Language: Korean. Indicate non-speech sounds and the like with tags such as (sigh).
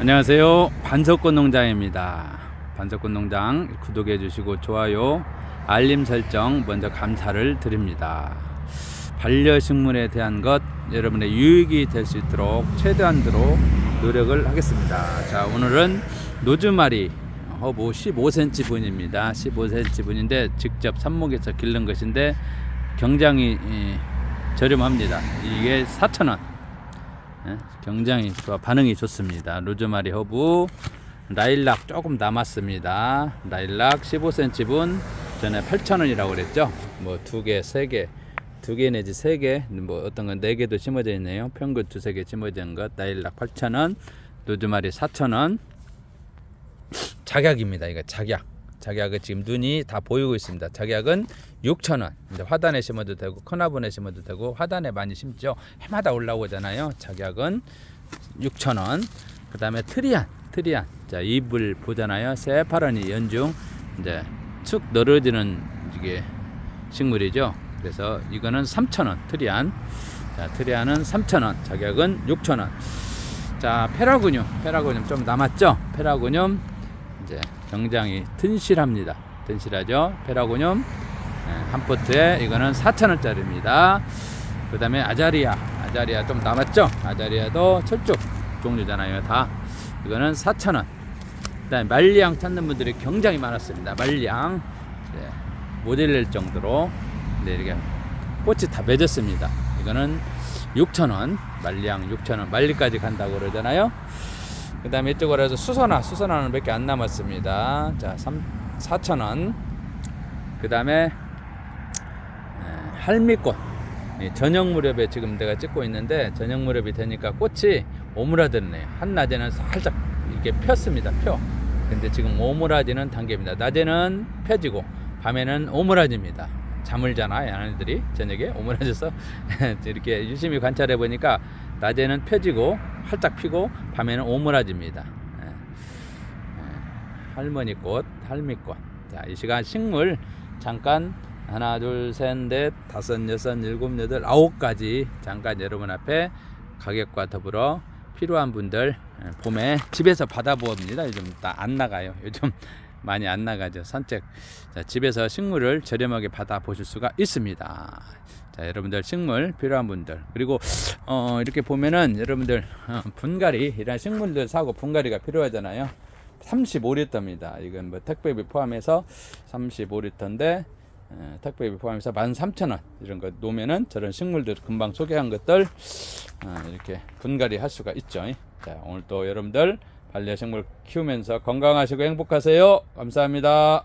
안녕하세요. 반석꽃 농장입니다. 반석꽃 농장 구독해 주시고 좋아요, 알림 설정 먼저 감사를 드립니다. 반려식물에 대한 것 여러분의 유익이 될 수 있도록 최대한으로 노력을 하겠습니다. 자, 오늘은 노즈마리 허브 15cm 분입니다. 15cm 분인데 직접 삽목에서 기른 것인데 굉장히 이, 저렴합니다. 이게 4,000원. 예, 굉장히 좋아 반응이 좋습니다. 로즈마리 허브 라일락 조금 남았습니다. 라일락 15cm 분 전에 8,000원이라고 그랬죠. 뭐 두 개, 세 개, 두 개 내지 세 개, 뭐 어떤 건 네 개도 심어져 있네요. 평균 두세 개 있는 것. 라일락 8,000원, 로즈마리 4,000원. 작약입니다. 이거 작약. 작약은 지금 눈이 다 보이고 있습니다. 작약은 6,000원. 이제 화단에 심어도 되고 커나분에 심어도 되고 화단에 많이 심죠. 해마다 올라오잖아요. 작약은 6,000원. 그다음에 트리안. 트리안. 자, 잎을 보잖아요. 새파란이 연중 이제 축 늘어지는 이게 식물이죠. 그래서 이거는 3,000원. 트리안. 자, 트리안은 3,000원. 작약은 6,000원. 자, 페라구뇽. 페라구뇽 좀 남았죠? 페라구뇽 이제 굉장히 튼실합니다. 튼실하죠? 페라고늄 예, 한 포트에 이거는 4,000원짜리입니다. 그 다음에 아자리아. 아자리아 좀 남았죠? 아자리아도 철쭉 종류잖아요. 다. 이거는 4,000원. 그 다음에 말리앙 찾는 분들이 굉장히 많았습니다. 말리앙. 네, 모델 낼 정도로. 네, 이렇게 꽃이 다 맺었습니다. 이거는 6,000원. 말리앙 6,000원. 말리까지 간다고 그러잖아요. 그 다음에 이쪽으로 해서 수선화 수선화는 몇 개 안 남았습니다. 자 3, 4,000원. 그 다음에 할미꽃. 이 저녁 무렵에 지금 내가 찍고 있는데 저녁 무렵이 되니까 꽃이 오므라드네요 한낮에는 살짝 이렇게 폈습니다. 펴. 근데 지금 오므라지는 단계입니다. 낮에는 펴지고 밤에는 오므라집니다. 잠을 자나? 얘네들이 저녁에 오므라져서 (laughs) 이렇게 유심히 관찰해 보니까 낮에는 펴지고 활짝 피고 밤에는 오므라집니다. 예. 예. 할머니 꽃, 할미꽃. 자, 이 시간 식물 잠깐 하나, 둘, 셋, 넷, 다섯, 여섯, 일곱, 여덟, 아홉 가지 잠깐 여러분 앞에 가격과 더불어 필요한 분들 예, 봄에 집에서 받아봅니다. 요즘 다안 나가요. 요즘 많이 안 나가죠. 산책. 자, 집에서 식물을 저렴하게 받아 보실 수가 있습니다. 자, 여러분들 식물 필요한 분들 그리고 어, 이렇게 보면은 여러분들 어, 분갈이 이런 식물들 사고 분갈이가 필요하잖아요. 35리터입니다. 이건 뭐 택배비 포함해서 35리터인데 어, 택배비 포함해서 13,000원 이런 거 놓으면은 저런 식물들 금방 소개한 것들 어, 이렇게 분갈이 할 수가 있죠. 자, 오늘 또 여러분들 반려식물 키우면서 건강하시고 행복하세요. 감사합니다.